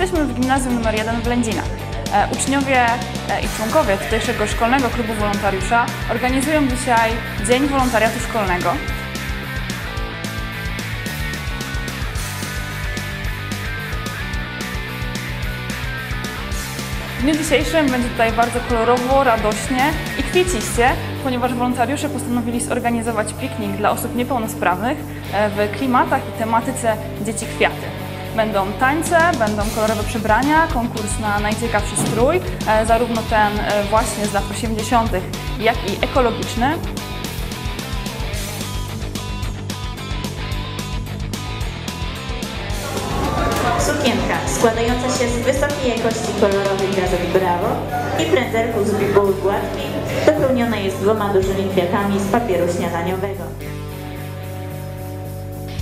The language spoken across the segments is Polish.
Jesteśmy w gimnazjum nr 1 w Lędzinach. E, Uczniowie e, i członkowie tutejszego szkolnego klubu wolontariusza organizują dzisiaj Dzień Wolontariatu Szkolnego. W dniu dzisiejszym będzie tutaj bardzo kolorowo, radośnie i kwieciście, ponieważ wolontariusze postanowili zorganizować piknik dla osób niepełnosprawnych e, w klimatach i tematyce Dzieci Kwiaty. Będą tańce, będą kolorowe przebrania, konkurs na najciekawszy strój, e, zarówno ten e, właśnie z lat 80., jak i ekologiczny. Sukienka składająca się z wysokiej jakości kolorowych gazet Bravo i pędzelków z bibuły gładkiej dopełniona jest dwoma dużymi kwiatami z papieru śniadaniowego.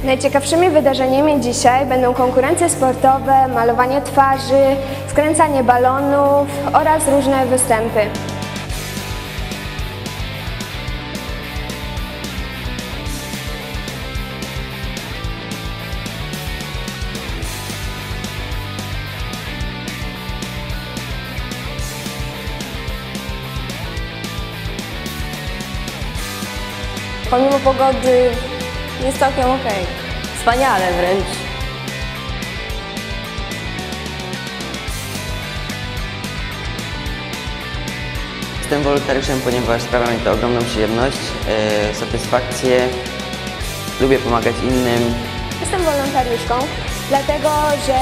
Najciekawszymi wydarzeniami dzisiaj będą konkurencje sportowe, malowanie twarzy, skręcanie balonów oraz różne występy. Pomimo pogody jest całkiem okej. Wspaniale wręcz. Jestem wolontariuszem, ponieważ sprawia mi to ogromną przyjemność, e, satysfakcję. Lubię pomagać innym. Jestem wolontariuszką, dlatego że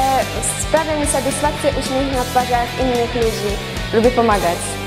sprawia mi satysfakcję uśmiech na twarzach innych ludzi. Lubię pomagać.